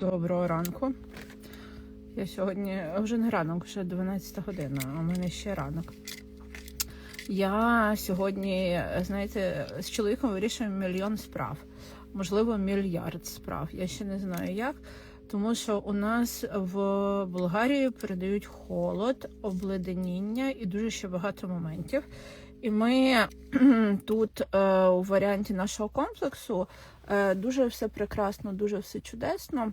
Доброго ранку. Я сьогодні вже не ранок, вже 12 година, а в мене ще ранок. Я сьогодні, знаєте, з чоловіком вирішую мільйон справ, можливо, мільярд справ. Я ще не знаю як. Тому що у нас в Болгарії передають холод, обледеніння і дуже ще багато моментів. І ми тут е, у варіанті нашого комплексу е, дуже все прекрасно, дуже все чудесно.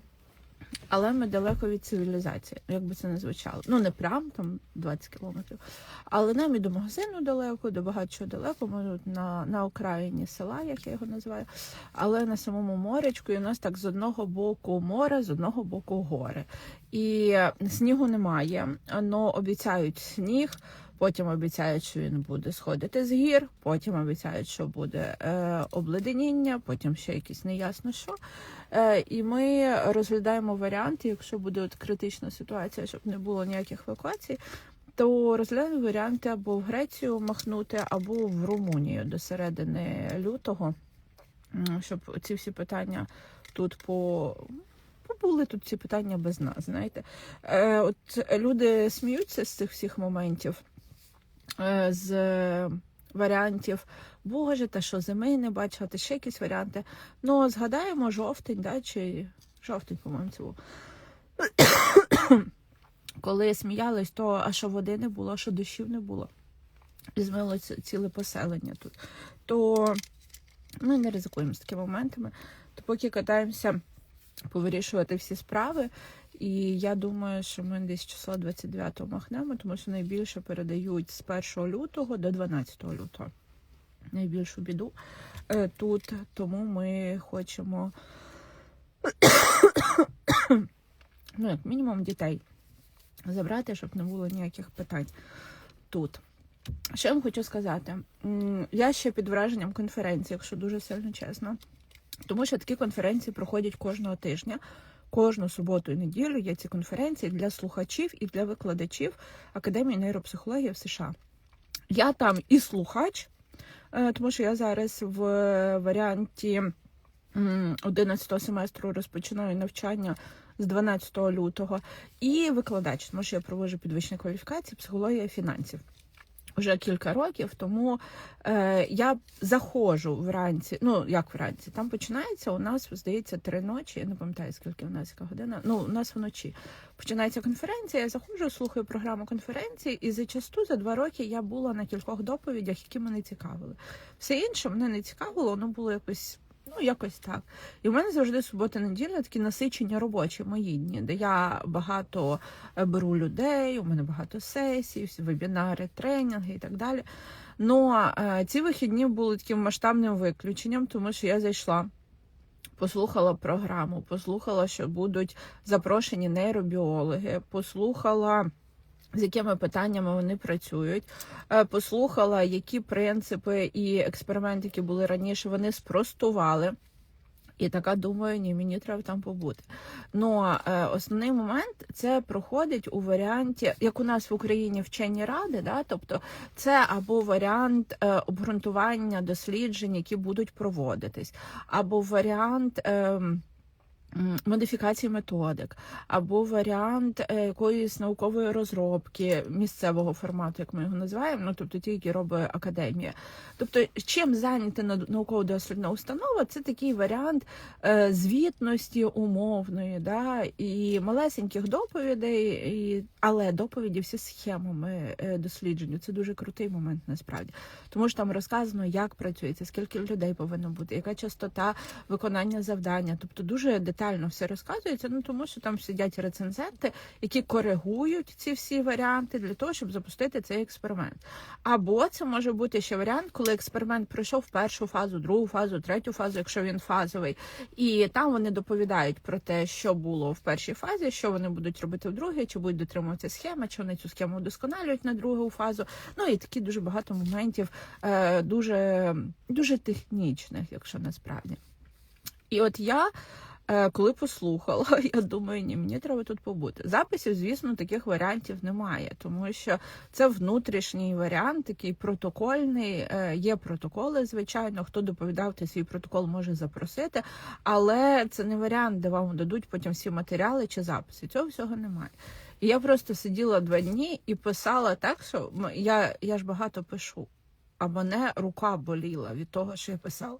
Але ми далеко від цивілізації, як би це не звучало. Ну, не прям там 20 кілометрів. Але нам і до магазину далеко, до багаточого далеко. Ми тут на, на окраїні села, як я його називаю, але на самому морячку. І у нас так з одного боку море, з одного боку гори. І снігу немає, але обіцяють сніг. Потім обіцяють, що він буде сходити з гір, потім обіцяють, що буде е, обледеніння, потім ще якісь неясно що. Е, і ми розглядаємо варіанти, якщо буде от критична ситуація, щоб не було ніяких евакуацій, то розглядаємо варіанти або в Грецію махнути, або в Румунію до середини лютого, щоб ці всі питання тут по. Побули тут ці питання без нас, знаєте. Е, от люди сміються з цих всіх моментів, з варіантів Боже, та що зими не бачила, та ще якісь варіанти. Ну, згадаємо жовтень, да, чи жовтень, по-моєму, це був. Коли сміялись, то а що води не було, а що дощів не було. І змило ціле поселення тут. То ми не ризикуємо з такими моментами. То поки катаємося повирішувати всі справи. І я думаю, що ми десь число 29-го махнемо, тому що найбільше передають з 1 лютого до 12 лютого. Найбільшу біду е, тут, тому ми хочемо, ну, як мінімум, дітей забрати, щоб не було ніяких питань тут. Що я вам хочу сказати? Я ще під враженням конференції, якщо дуже сильно чесно. Тому що такі конференції проходять кожного тижня. Кожну суботу і неділю є ці конференції для слухачів і для викладачів Академії нейропсихології в США. Я там і слухач, е, тому що я зараз в варіанті м, 11 семестру розпочинаю навчання з 12 лютого, і викладач, тому що я проводжу підвищення кваліфікації, психологія фінансів. Вже кілька років, тому е, я заходжу вранці. Ну як вранці? Там починається у нас, здається, три ночі. Я не пам'ятаю, скільки у нас яка година. Ну, у нас вночі починається конференція. Я заходжу, слухаю програму конференції, і зачасту за два роки я була на кількох доповідях, які мене цікавили. Все інше мене не цікавило, воно було якось. Ну, якось так. І в мене завжди субота-неділя такі насичення робочі мої дні, де я багато е, беру людей, у мене багато сесій, вебінари, тренінги і так далі. Ну, ці вихідні були таким масштабним виключенням, тому що я зайшла. Послухала програму, послухала, що будуть запрошені нейробіологи, послухала, з якими питаннями вони працюють, е, послухала, які принципи і експерименти, які були раніше, вони спростували. І така думаю, ні, мені треба там побути. Ну е, основний момент це проходить у варіанті, як у нас в Україні вчені ради, да, тобто це або варіант е, обґрунтування досліджень, які будуть проводитись, або варіант. Е, Модифікації методик, або варіант е, якоїсь наукової розробки місцевого формату, як ми його називаємо, ну тобто ті, які робить академія. Тобто, чим зайнята нау- науково-дослідна установа, це такий варіант е, звітності умовної, да, і малесеньких доповідей, і, але доповіді всі схемами е, дослідження. Це дуже крутий момент насправді. Тому що там розказано, як працюється, скільки людей повинно бути, яка частота виконання завдання. Тобто дуже детально все розказується. Ну тому що там сидять рецензенти, які коригують ці всі варіанти для того, щоб запустити цей експеримент. Або це може бути ще варіант, коли експеримент пройшов першу фазу, другу фазу, третю фазу, якщо він фазовий, і там вони доповідають про те, що було в першій фазі, що вони будуть робити в другій, чи будуть дотримуватися схеми, чи вони цю схему вдосконалюють на другу фазу. Ну і такі дуже багато моментів, е, дуже, дуже технічних, якщо насправді. І от я Коли послухала, я думаю, ні, мені треба тут побути. Записів, звісно, таких варіантів немає, тому що це внутрішній варіант, такий протокольний. Е, Є протоколи, звичайно. Хто доповідав, той свій протокол може запросити, але це не варіант, де вам дадуть потім всі матеріали чи записи. Цього всього немає. І я просто сиділа два дні і писала так, що я, я ж багато пишу. А мене рука боліла від того, що я писала.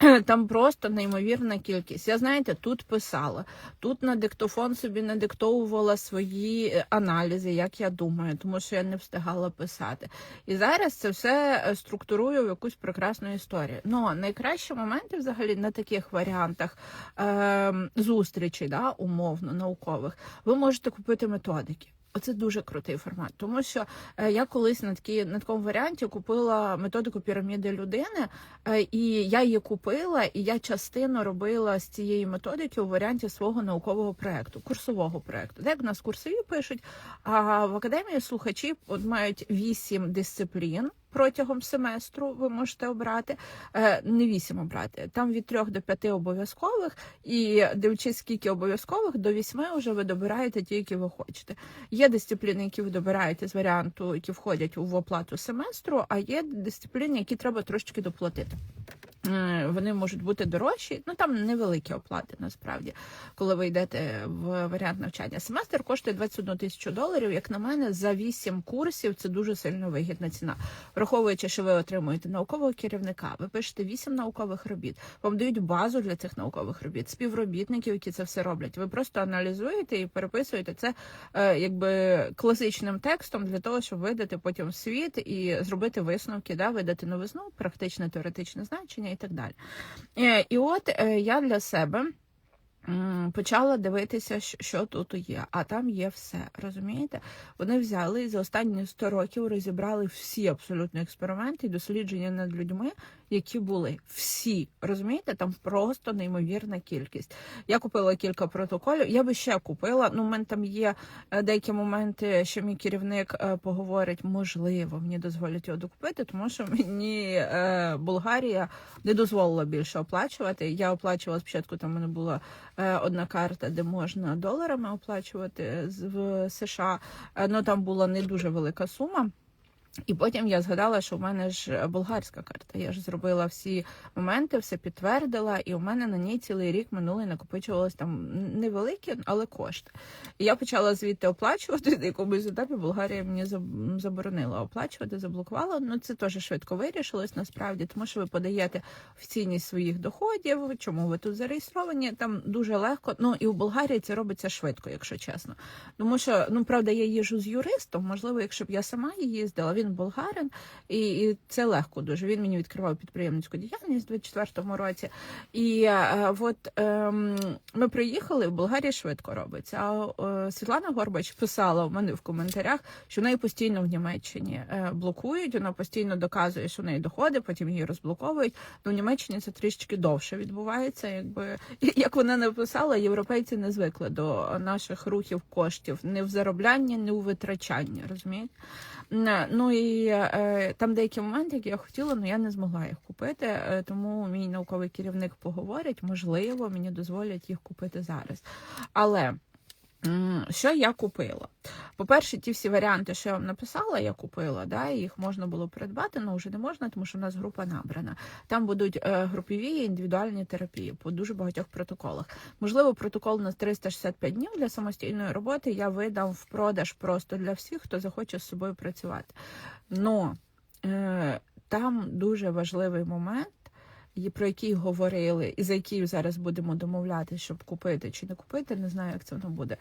Там просто неймовірна кількість. Я знаєте, тут писала, тут на диктофон собі надиктовувала свої е, аналізи, як я думаю, тому що я не встигала писати. І зараз це все е, структурую в якусь прекрасну історію. Ну найкращі моменти взагалі на таких варіантах е, зустрічей, да, умовно наукових, ви можете купити методики. Оце дуже крутий формат, тому що е, я колись на такі на такому варіанті купила методику піраміди людини, е, і я її купила, і я частину робила з цієї методики у варіанті свого наукового проекту, курсового проекту. Де в нас курсові пишуть, а в академії слухачі от мають вісім дисциплін. Протягом семестру ви можете обрати е, не вісім обрати. Там від трьох до п'яти обов'язкових, і дивлячись, скільки обов'язкових, до вісьми вже ви добираєте ті, які ви хочете. Є дисципліни, які ви добираєте з варіанту, які входять в оплату семестру, а є дисципліни, які треба трошечки доплатити. Е, Вони можуть бути дорожчі, ну там невеликі оплати насправді, коли ви йдете в варіант навчання. Семестр коштує 21 тисячу доларів. Як на мене, за 8 курсів це дуже сильно вигідна ціна. Враховуючи, що ви отримуєте наукового керівника, ви пишете 8 наукових робіт, вам дають базу для цих наукових робіт, співробітників, які це все роблять. Ви просто аналізуєте і переписуєте це е, якби класичним текстом для того, щоб видати потім світ і зробити висновки, да, видати новизну, практичне теоретичне значення і так далі. Е, І от е, я для себе. Почала дивитися, що тут є, а там є все. Розумієте? Вони взяли і за останні 100 років розібрали всі абсолютно експерименти дослідження над людьми, які були всі. Розумієте? Там просто неймовірна кількість. Я купила кілька протоколів. Я би ще купила. Ну, у мене там є е, деякі моменти, що мій керівник е, поговорить, можливо, мені дозволять його докупити, тому що мені е, Болгарія не дозволила більше оплачувати. Я оплачувала спочатку. Там у мене була одна карта, де можна доларами оплачувати з в США. Ну там була не дуже велика сума. І потім я згадала, що в мене ж болгарська карта. Я ж зробила всі моменти, все підтвердила, і у мене на ній цілий рік минулий накопичувалось там невеликі, але кошти. І я почала звідти оплачувати. На якомусь етапі Болгарія мені заборонила оплачувати, заблокувала. Ну це теж швидко вирішилось насправді, тому що ви подаєте офіційність своїх доходів, чому ви тут зареєстровані. Там дуже легко. Ну і у Болгарії це робиться швидко, якщо чесно. Тому що, ну правда, я їжу з юристом. Можливо, якщо б я сама їздила, він болгарин, і, і це легко дуже. Він мені відкривав підприємницьку діяльність у 24-му році. І е, от ем, ми приїхали, в Болгарії швидко робиться. А е, Світлана Горбач писала в мене в коментарях, що неї постійно в Німеччині е, блокують. Вона постійно доказує, що в неї доходи, потім її розблоковують. Ну в Німеччині це трішечки довше відбувається. Якби як вона написала, європейці не звикли до наших рухів коштів не в зароблянні, не у витрачанні. Розумієте? Не, І е, там деякі моменти, які я хотіла, але я не змогла їх купити. Е, тому мій науковий керівник поговорить, можливо, мені дозволять їх купити зараз. Але що я купила? По-перше, ті всі варіанти, що я вам написала, я купила, да, їх можна було придбати, але вже не можна, тому що в нас група набрана. Там будуть е, групові і індивідуальні терапії по дуже багатьох протоколах. Можливо, протокол на 365 днів для самостійної роботи я видам в продаж просто для всіх, хто захоче з собою працювати. Но е, там дуже важливий момент. Про який говорили, і за який зараз будемо домовляти, щоб купити чи не купити, не знаю, як це воно буде.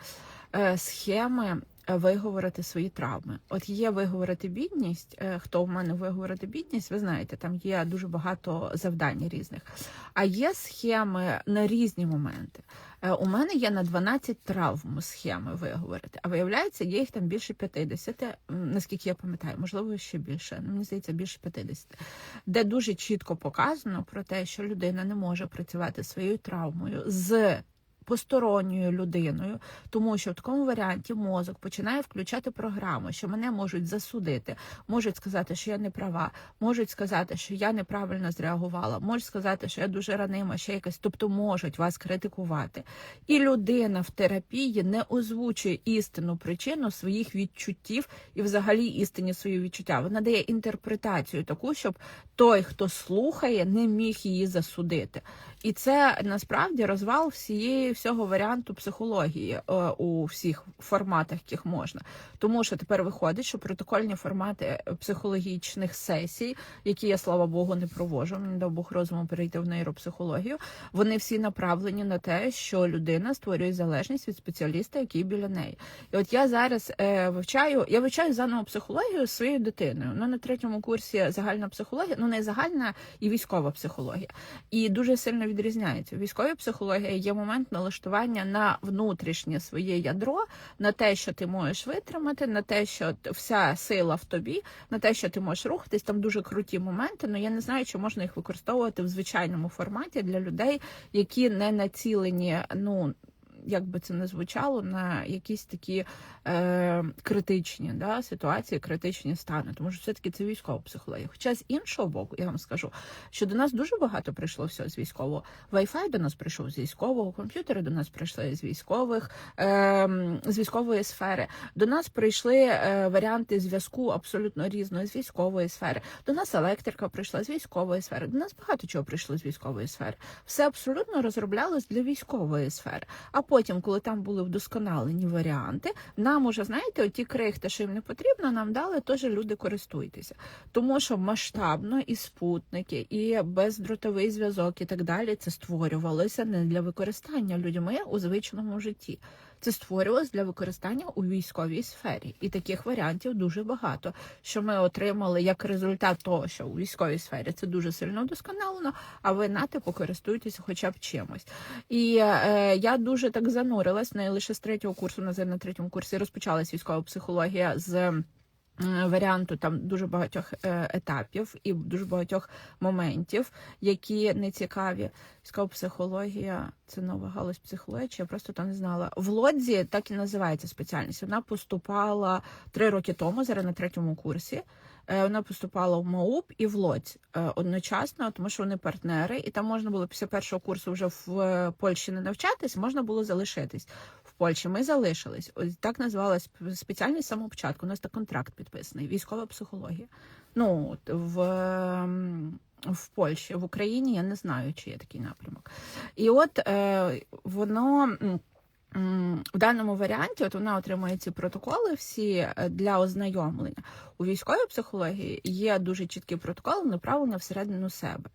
Е, схеми е, виговорити свої травми. От є виговорити бідність. е, Хто в мене виговорити бідність, ви знаєте, там є дуже багато завдань різних. А є схеми на різні моменти. Е, У мене є на 12 травм схеми виговорити. А виявляється, є їх там більше 50, наскільки я пам'ятаю, можливо, ще більше. Ну, мені здається, більше 50, де дуже чітко показано про те, що людина не може працювати своєю травмою з посторонньою людиною, тому що в такому варіанті мозок починає включати програму, що мене можуть засудити, можуть сказати, що я не права, можуть сказати, що я неправильно зреагувала, можуть сказати, що я дуже ранима, ще якась, тобто можуть вас критикувати. І людина в терапії не озвучує істинну причину своїх відчуттів і взагалі істинні свої відчуття. Вона дає інтерпретацію таку, щоб той, хто слухає, не міг її засудити. І це насправді розвал всієї всього варіанту психології е, у всіх форматах, яких можна. Тому що тепер виходить, що протокольні формати психологічних сесій, які я слава Богу не провожу, мені дав Бог розуму перейти в нейропсихологію. Вони всі направлені на те, що людина створює залежність від спеціаліста, який біля неї. І от я зараз е, вивчаю, я вивчаю заново психологію своєю дитиною. Ну на третьому курсі загальна психологія, ну не загальна і військова психологія. І дуже сильно відрізняється. У військовій психології є момент налаштування на внутрішнє своє ядро, на те, що ти можеш витримати, на те, що вся сила в тобі, на те, що ти можеш рухатись. Там дуже круті моменти. але я не знаю, чи можна їх використовувати в звичайному форматі для людей, які не націлені, ну. Як би це не звучало, на якісь такі е, критичні да, ситуації, критичні стани, тому що все-таки це військова психологія. Хоча з іншого боку, я вам скажу, що до нас дуже багато прийшло всього з військового. Wi-Fi до нас прийшов з військового, комп'ютери до нас прийшли з військових, е, з військової сфери. До нас прийшли е, варіанти зв'язку абсолютно різної з військової сфери. До нас електрика прийшла з військової сфери. До нас багато чого прийшло з військової сфери. Все абсолютно розроблялось для військової сфери. А потім, коли там були вдосконалені варіанти, нам уже знаєте, оті крихти, що їм не потрібно, нам дали теж люди користуйтеся. Тому що масштабно і спутники, і бездротовий зв'язок, і так далі, це створювалося не для використання людьми у звичному житті. Це створювалось для використання у військовій сфері, і таких варіантів дуже багато. Що ми отримали як результат того, що у військовій сфері це дуже сильно вдосконалено, а ви нате користуєтесь, хоча б чимось. І е, я дуже так занурилась не лише з третього курсу, на на третьому курсі розпочалась військова психологія з. М, Варіанту там дуже багатьох е, етапів і дуже багатьох моментів, які не цікаві. Військова психологія це нова галузь психології. Я просто то не знала. В Лодзі так і називається спеціальність. Вона поступала три роки тому, зараз на третьому курсі. Е, Вона поступала в МАУП і в Лодзь е, одночасно, тому що вони партнери, і там можна було після першого курсу вже в е, Польщі не навчатись, можна було залишитись Польщі. Ми залишились. Ось так називалась спеціальність з самого початку. У нас так контракт підписаний. Військова психологія. Ну в. ем, В Польщі, в Україні я не знаю, чи є такий напрямок. І от е, воно в даному варіанті, от вона отримує ці протоколи всі е, для ознайомлення. У військовій психології є дуже чіткі протоколи направлення всередину себе.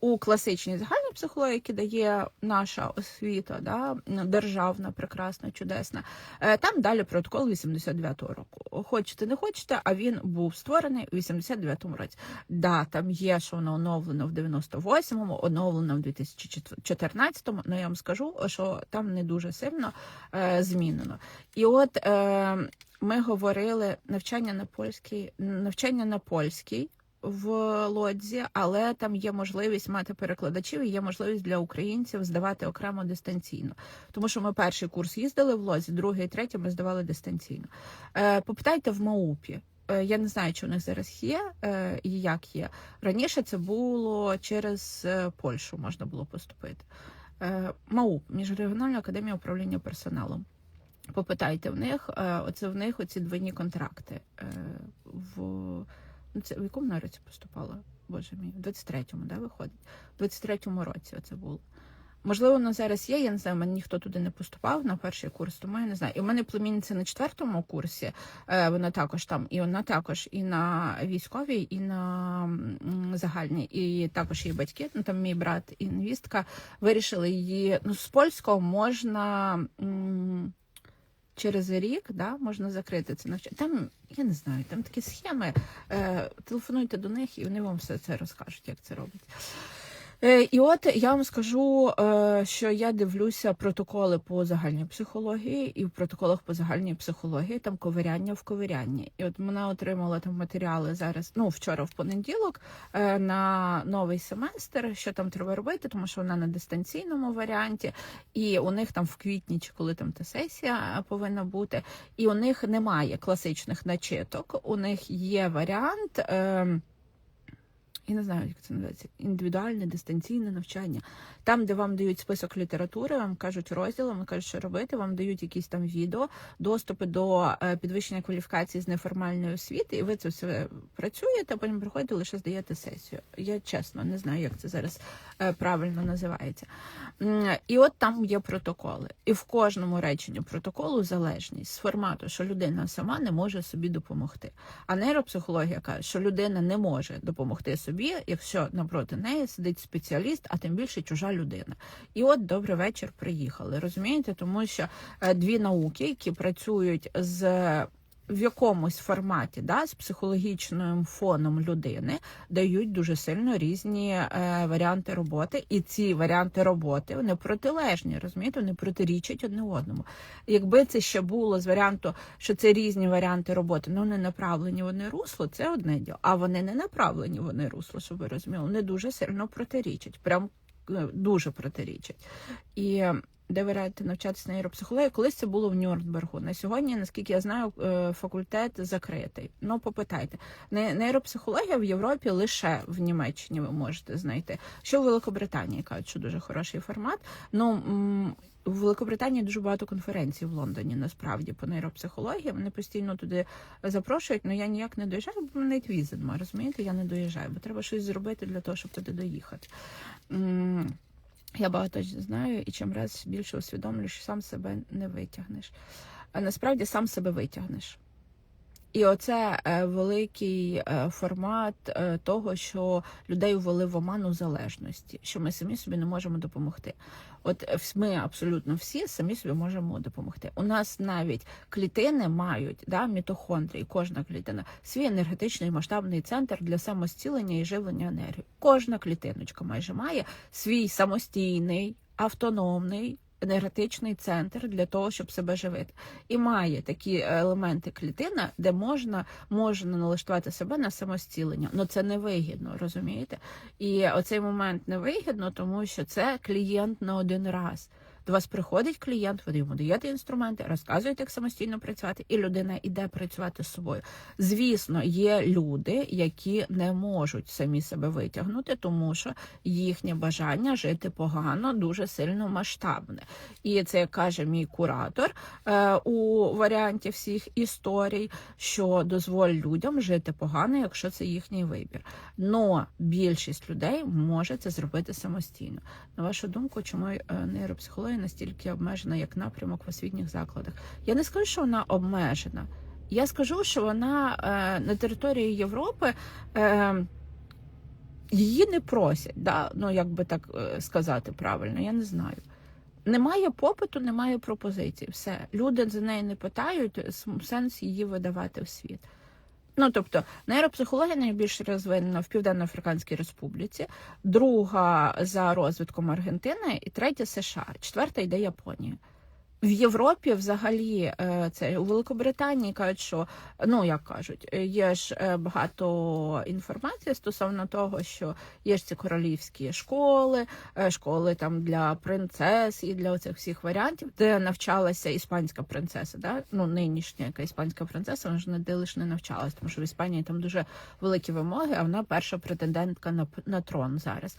У класичній загальній психології, які дає наша освіта, да, державна, прекрасна, чудесна, е, там далі протокол 89-го року. Хочете, не хочете, а він був створений у 89-му році. Да, там є, що воно оновлено в 98-му, оновлено в 2014-му, але я вам скажу, що там не дуже сильно е, змінено. І от е, ми говорили навчання на польській, навчання на польській в лодзі, але там є можливість мати перекладачів і є можливість для українців здавати окремо дистанційно. Тому що ми перший курс їздили в лодзі, другий, третій ми здавали дистанційно. Е, попитайте в МАУПі. Е, Я не знаю, чи у них зараз є е, і як є. Раніше це було через Польщу можна було поступити. МАУП міжрегіональна академія управління персоналом. Попитайте в них, оце в них оці двойні контракти. В це в якому вона році поступала? Боже мій, в 23-му, да, виходить? В 23-му році оце було. Можливо, воно зараз є, я не знаю, мене ніхто туди не поступав на перший курс, тому я не знаю. І в мене племінниця на четвертому курсі, е, вона також там, і вона також і на військовій, і на загальній, і також її батьки, ну там мій брат і невістка, вирішили її. Ну, з польського можна. Через рік да, можна закрити це навчання. Там, я не знаю, там такі схеми. Е, телефонуйте до них і вони вам все це розкажуть, як це робить. Е, І от я вам скажу, е, що я дивлюся протоколи по загальній психології, і в протоколах по загальній психології там ковиряння в ковирянні. І от вона отримала там матеріали зараз, ну вчора в понеділок, е, на новий семестр, що там треба робити, тому що вона на дистанційному варіанті, і у них там в квітні чи коли там та сесія повинна бути, і у них немає класичних начиток. У них є варіант. Я не знаю, як це називається, індивідуальне дистанційне навчання. Там, де вам дають список літератури, вам кажуть розділ, вам кажуть, що робити, вам дають якісь там відео, доступи до е, підвищення кваліфікації з неформальної освіти, і ви це все працюєте, а потім приходите, лише здаєте сесію. Я чесно не знаю, як це зараз е, правильно називається. І от там є протоколи. І в кожному реченні протоколу залежність з формату, що людина сама не може собі допомогти. А нейропсихологія каже, що людина не може допомогти собі, якщо напроти неї сидить спеціаліст, а тим більше чужа людина. І от добрий вечір приїхали. Розумієте, тому що е, дві науки, які працюють з. В якомусь форматі да, з психологічним фоном людини дають дуже сильно різні е, варіанти роботи, і ці варіанти роботи вони протилежні, розумієте, вони протирічать одне одному. Якби це ще було з варіанту, що це різні варіанти роботи, ну не направлені вони русло, це одне діло. А вони не направлені вони русло, щоб ви розуміли, вони дуже сильно протирічать, прям е, дуже протирічать. І де ви радите навчатися нейропсихології, колись це було в Нюрнбергу. На сьогодні, наскільки я знаю, е, факультет закритий. Ну, попитайте. Не- Нейропсихологія в Європі лише в Німеччині ви можете знайти. Що в Великобританії кажуть, що дуже хороший формат. Ну в Великобританії дуже багато конференцій в Лондоні, насправді, по нейропсихології. Вони постійно туди запрошують, але я ніяк не доїжджаю, бо мене навіть розумієте? Я не доїжджаю, бо треба щось зробити для того, щоб туди доїхати. Я багато знаю і чим раз більше усвідомлюю, що сам себе не витягнеш. А насправді сам себе витягнеш. І оце е, великий е, формат е, того, що людей ввели в оману залежності, що ми самі собі не можемо допомогти. От е, ми абсолютно всі самі собі можемо допомогти. У нас навіть клітини мають да, мітохондрії, кожна клітина, свій енергетичний масштабний центр для самостілення і живлення енергії. Кожна клітиночка майже має свій самостійний, автономний. Енергетичний центр для того, щоб себе живити, і має такі елементи клітина, де можна можна налаштувати себе на самостілення. Ну це невигідно, розумієте? І оцей момент невигідно, тому що це клієнт на один раз. До вас приходить клієнт, ви йому даєте інструменти, розказуєте, як самостійно працювати, і людина йде працювати з собою. Звісно, є люди, які не можуть самі себе витягнути, тому що їхнє бажання жити погано дуже сильно масштабне. І це як каже мій куратор е, у варіанті всіх історій, що дозволь людям жити погано, якщо це їхній вибір. Но більшість людей може це зробити самостійно. На вашу думку, чому е, настільки обмежена як напрямок в освітніх закладах? Я не скажу, що вона обмежена. Я скажу, що вона е, на території Європи. Е, Її не просять, да? ну як би так е, сказати правильно, я не знаю. Немає попиту, немає пропозицій. Все. Люди за неї не питають, сенс її видавати в світ. Ну, тобто, нейропсихологія найбільш розвинена в Південно-Африканській Республіці, друга за розвитком Аргентини, і третя США, четверта йде Японія. В Європі взагалі е, це у Великобританії кажуть, що ну як кажуть, е, є ж е, багато інформації стосовно того, що є ж ці королівські школи, школи там для принцес і для оцих всіх варіантів, де навчалася іспанська принцеса, да? ну нинішня яка іспанська принцеса, вона ж не де лише не навчалась, тому що в Іспанії там дуже великі вимоги, а вона перша претендентка на, на трон зараз.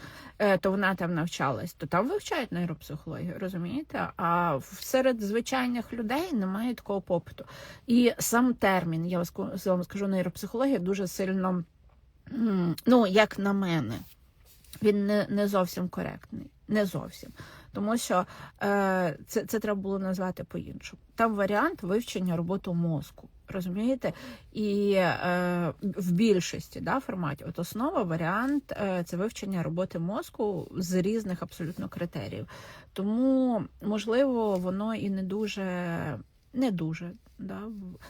То вона там навчалась, то там вивчають нейропсихологію, розумієте? А в- серед звичайних людей немає такого попиту. І сам термін, я вам скажу, нейропсихологія дуже сильно, ну як на мене, він не, не зовсім коректний. Не зовсім. Тому що е, це, це треба було назвати по-іншому. Там варіант вивчення роботи мозку. Розумієте? І е, в більшості да, форматів от основа варіант е, це вивчення роботи мозку з різних абсолютно критеріїв. Тому, можливо, воно і не дуже не дуже. Да.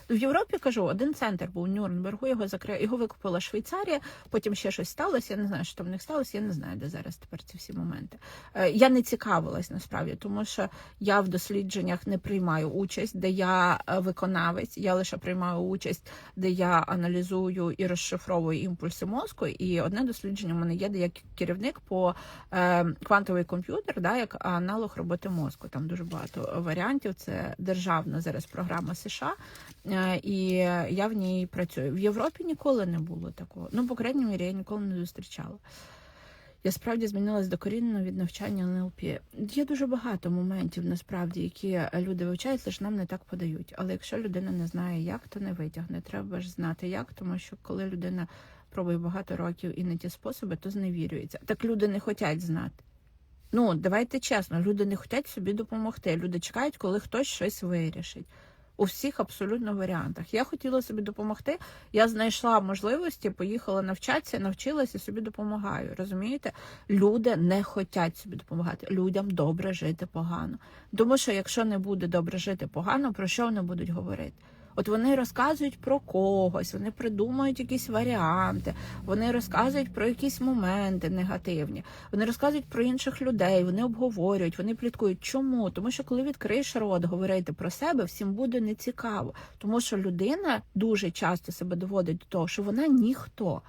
В Європі кажу, один центр був у Нюрнбергу, його закрили, його викупила Швейцарія, потім ще щось сталося. Я не знаю, що там в них сталося, я не знаю, де зараз тепер ці всі моменти. Е, Я не цікавилась насправді, тому що я в дослідженнях не приймаю участь, де я е, виконавець, я лише приймаю участь, де я аналізую і розшифровую імпульси мозку. І одне дослідження в мене є, де я керівник по е, квантовий комп'ютер, да, як аналог роботи мозку. Там дуже багато варіантів. Це державна зараз програма США. Е, І я в ній працюю. В Європі ніколи не було такого. Ну, по крайній мірі, я ніколи не зустрічала. Я справді змінилась докорінно від навчання НЛП. Є дуже багато моментів, насправді, які люди вивчають, лише нам не так подають. Але якщо людина не знає, як, то не витягне. Треба ж знати, як, тому що коли людина пробує багато років і не ті способи, то зневірюється. Так люди не хочуть знати. Ну, давайте чесно, люди не хочуть собі допомогти. Люди чекають, коли хтось щось вирішить. У всіх абсолютно варіантах. Я хотіла собі допомогти. Я знайшла можливості, поїхала навчатися, навчилася собі допомагаю. Розумієте? Люди не хочуть собі допомагати. Людям добре жити погано. Тому що якщо не буде добре жити погано, про що вони будуть говорити? От вони розказують про когось, вони придумують якісь варіанти, вони розказують про якісь моменти негативні, вони розказують про інших людей, вони обговорюють, вони пліткують. Чому? Тому що коли відкриєш рот говорити про себе, всім буде нецікаво. Тому що людина дуже часто себе доводить до того, що вона ніхто.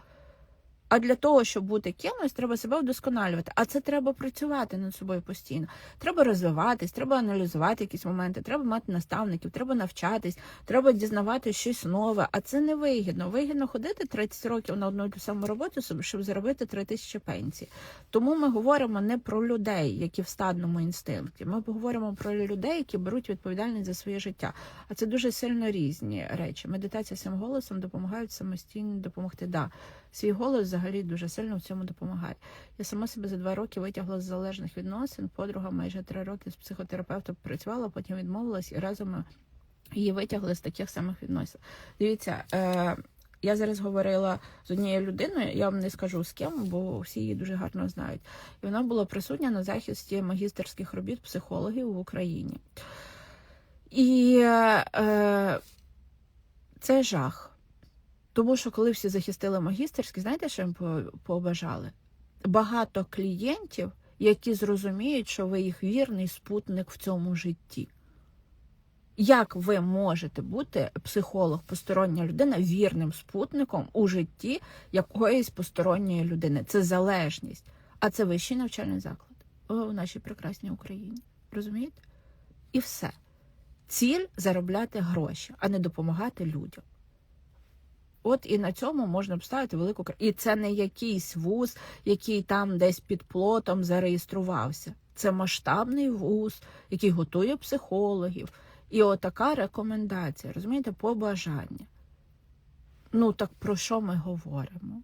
А для того, щоб бути кимось, треба себе вдосконалювати. А це треба працювати над собою постійно. Треба розвиватись, треба аналізувати якісь моменти, треба мати наставників, треба навчатись, треба дізнавати щось нове. А це не вигідно. Вигідно ходити 30 років на одну ту саму роботу, щоб заробити 3 тисячі пенсій. Тому ми говоримо не про людей, які в стадному інстинкті. Ми говоримо про людей, які беруть відповідальність за своє життя. А це дуже сильно різні речі. Медитація цим голосом допомагають самостійно допомогти. Да, свій голос взагалі дуже сильно в цьому допомагає. Я сама себе за два роки витягла з залежних відносин. Подруга майже три роки з психотерапевтом працювала, потім відмовилась і разом ми її витягли з таких самих відносин. Дивіться. Е- я зараз говорила з однією людиною, я вам не скажу з ким, бо всі її дуже гарно знають. І вона була присутня на захисті магістерських робіт психологів в Україні. І е, це жах. Тому що коли всі захистили магістерські, знаєте, що їм по- побажали? Багато клієнтів, які зрозуміють, що ви їх вірний спутник в цьому житті. Як ви можете бути психолог, постороння людина, вірним спутником у житті якоїсь посторонньої людини? Це залежність. А це вищий навчальний заклад у нашій прекрасній Україні. Розумієте? І все. Ціль заробляти гроші, а не допомагати людям. От і на цьому можна обставити велику кра- І це не якийсь вуз, який там десь під плотом зареєструвався. Це масштабний вуз, який готує психологів. І отака рекомендація, розумієте, побажання. Ну так про що ми говоримо?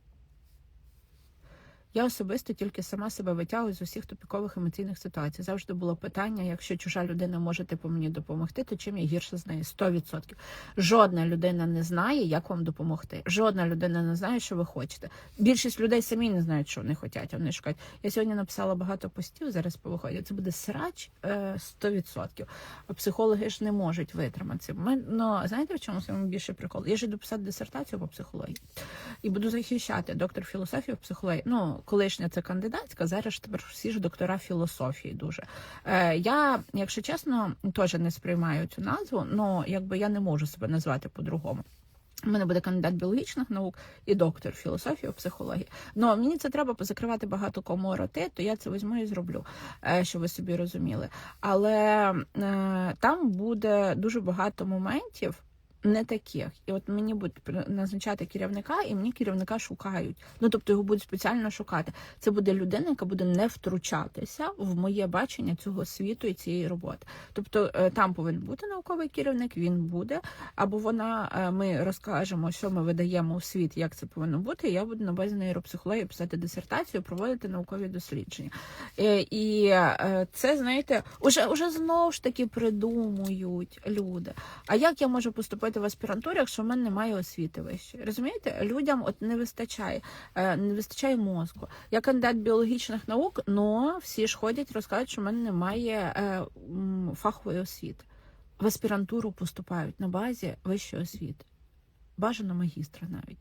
Я особисто тільки сама себе витягую з усіх тупікових емоційних ситуацій. Завжди було питання: якщо чужа людина може типу мені допомогти, то чим я гірше з нею? 100%. Жодна людина не знає, як вам допомогти. Жодна людина не знає, що ви хочете. Більшість людей самі не знають, що вони хочуть, вони шукають. Я сьогодні написала багато постів, зараз повиходять. Це буде срач е, 100%. А психологи ж не можуть витримати. Ми, ну, знаєте, в чому саме більше прикол? Я ж йду дисертацію по психології і буду захищати доктор філософії в психології. Ну, колишня це кандидатська, зараз тепер всі ж доктора філософії дуже. Е, я, якщо чесно, теж не сприймаю цю назву, але якби я не можу себе назвати по-другому. У мене буде кандидат біологічних наук і доктор філософії психології. Ну мені це треба позакривати багато кому роти, то я це візьму і зроблю, е, щоб ви собі розуміли. Але е, там буде дуже багато моментів. Не таких, і от мені будуть назначати керівника, і мені керівника шукають. Ну тобто його будуть спеціально шукати. Це буде людина, яка буде не втручатися в моє бачення цього світу і цієї роботи. Тобто е, там повинен бути науковий керівник, він буде, або вона е, ми розкажемо, що ми видаємо у світ, як це повинно бути. Я буду на базі нейропсихології писати дисертацію, проводити наукові дослідження. Е, І це знаєте, уже, уже знову ж таки придумують люди. А як я можу поступити в аспірантурі, якщо в мене немає освіти вищої? Розумієте, людям от не вистачає, е, не вистачає мозку. Я кандидат біологічних наук, але всі ж ходять, розказують, що в мене немає е, фахової освіти. в аспірантуру поступають на базі вищої освіти. Бажано магістра навіть,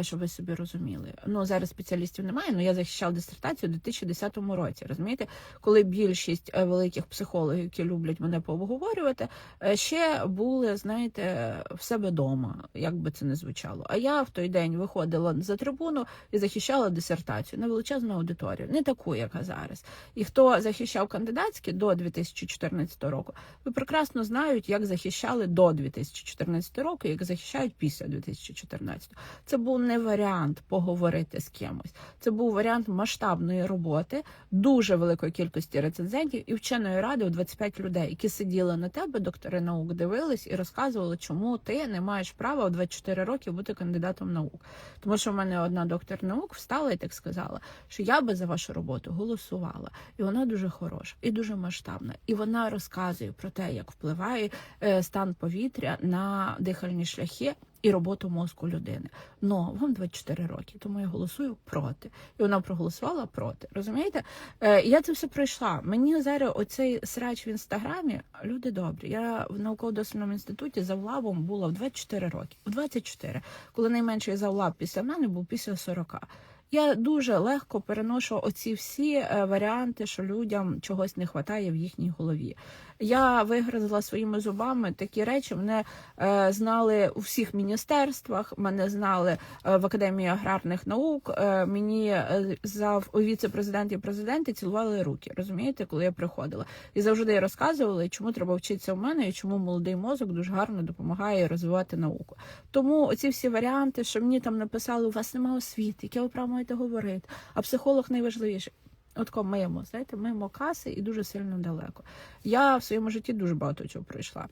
щоб ви собі розуміли. Ну зараз спеціалістів немає. але я захищала дисертацію у 2010 році. Розумієте, коли більшість е, великих психологів, які люблять мене пообговорювати, е, ще були, знаєте, в себе вдома, як би це не звучало. А я в той день виходила за трибуну і захищала дисертацію на величезну аудиторію, не таку, яка зараз. І хто захищав кандидатські до 2014 року, ви прекрасно знають, як захищали до 2014 року, як захищають після 2014. Це був не варіант поговорити з кимось. Це був варіант масштабної роботи, дуже великої кількості рецензентів і вченої ради у 25 людей, які сиділи на тебе, доктори наук, дивились і розказували, чому ти не маєш права у 24 роки бути кандидатом наук. Тому що в мене одна доктор наук встала і так сказала, що я би за вашу роботу голосувала, і вона дуже хороша і дуже масштабна. І вона розказує про те, як впливає е, стан повітря на дихальні шляхи. І роботу мозку людини. Но вам 24 роки, тому я голосую проти. І вона проголосувала проти. Розумієте? Е, я це все пройшла. Мені зараз оцей срач в інстаграмі. Люди добрі. Я в науково-дослідному інституті завлабом була в 24 роки. У 24, коли найменший завлаб після мене був після 40. Я дуже легко переношу оці всі е, варіанти, що людям чогось не вистачає в їхній голові. Я вигризла своїми зубами такі речі. Мене е, знали у всіх міністерствах, мене знали е, в академії аграрних наук. Е, мені е, за віце-президент і президенти цілували руки. Розумієте, коли я приходила, і завжди розказували, чому треба вчитися в мене, і чому молодий мозок дуже гарно допомагає розвивати науку. Тому оці всі варіанти, що мені там написали, у вас немає освіти, яке ви право маєте говорити, а психолог найважливіший. Отко мимо, знаєте, мимо каси і дуже сильно далеко. Я в своєму житті дуже багато чого пройшла.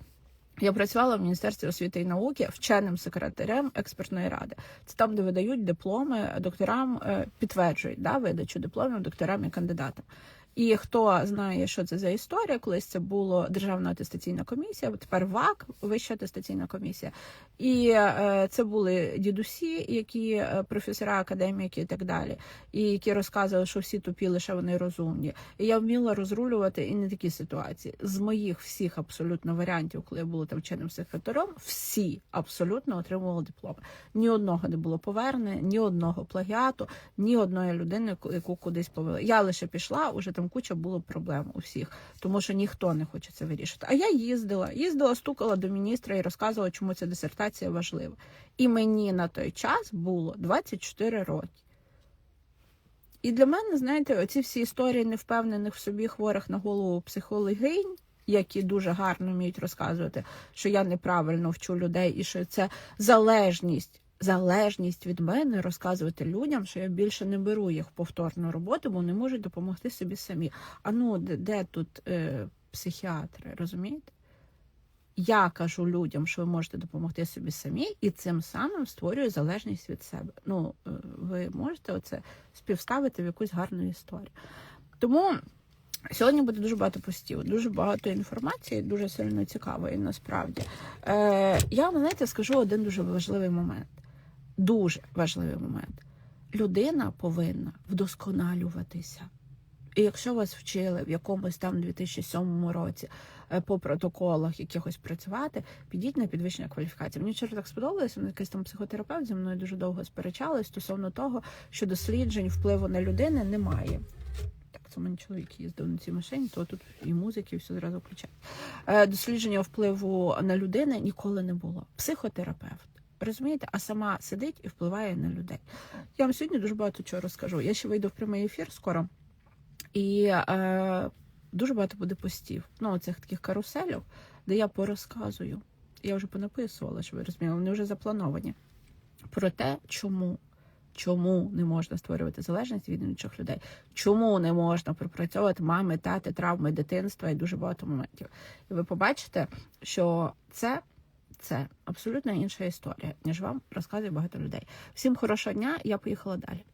Я працювала в Міністерстві освіти і науки вченим секретарем експертної ради. Це там, де видають дипломи докторам, е, підтверджують да, видачу дипломів докторам і кандидатам. І хто знає, що це за історія, колись це було Державна атестаційна комісія, тепер ВАК, Вища атестаційна комісія. І е, це були дідусі, які е, професора, академіки і так далі, і які розказували, що всі тупі, лише вони розумні. І я вміла розрулювати і не такі ситуації. З моїх всіх абсолютно варіантів, коли я була там вченим секретарем, всі абсолютно отримували дипломи. Ні одного не було повернення, ні одного плагіату, ні одної людини, яку кудись повели. Я лише пішла, уже там куча було проблем у всіх, тому що ніхто не хоче це вирішити. А я їздила, їздила, стукала до міністра і розказувала, чому ця дисертація важлива. І мені на той час було 24 роки. І для мене, знаєте, оці всі історії невпевнених в собі хворих на голову психологинь, які дуже гарно вміють розказувати, що я неправильно вчу людей, і що це залежність залежність від мене розказувати людям, що я більше не беру їх повторну роботу, бо не можуть допомогти собі самі. А ну де, де тут е, психіатри, розумієте? Я кажу людям, що ви можете допомогти собі самі, і цим самим створюю залежність від себе. Ну, е, ви можете оце співставити в якусь гарну історію. Тому сьогодні буде дуже багато постів, дуже багато інформації, дуже сильно цікавої насправді. Е, Я вам знаєте, скажу один дуже важливий момент дуже важливий момент. Людина повинна вдосконалюватися. І якщо вас вчили в якомусь там 2007 році е, по протоколах якихось працювати, підіть на підвищення кваліфікації. Мені вчора так сподобалося, якийсь там психотерапевт зі мною дуже довго сперечали стосовно того, що досліджень впливу на людини немає. Так, це мені чоловік їздив на цій машині, то тут і музики, і все зразу включає. Е, дослідження впливу на людини ніколи не було. Психотерапевт. Розумієте, а сама сидить і впливає на людей. Я вам сьогодні дуже багато чого розкажу. Я ще вийду в прямий ефір скоро, і е, дуже багато буде постів. Ну, оцих таких каруселів, де я порозказую. Я вже понаписувала, що ви розуміли, вони вже заплановані. Про те, чому. Чому не можна створювати залежність від інших людей? Чому не можна пропрацьовувати мами, тати, травми дитинства і дуже багато моментів? І ви побачите, що це це абсолютно інша історія, ніж вам розказує багато людей. Всім хорошого дня, я поїхала далі.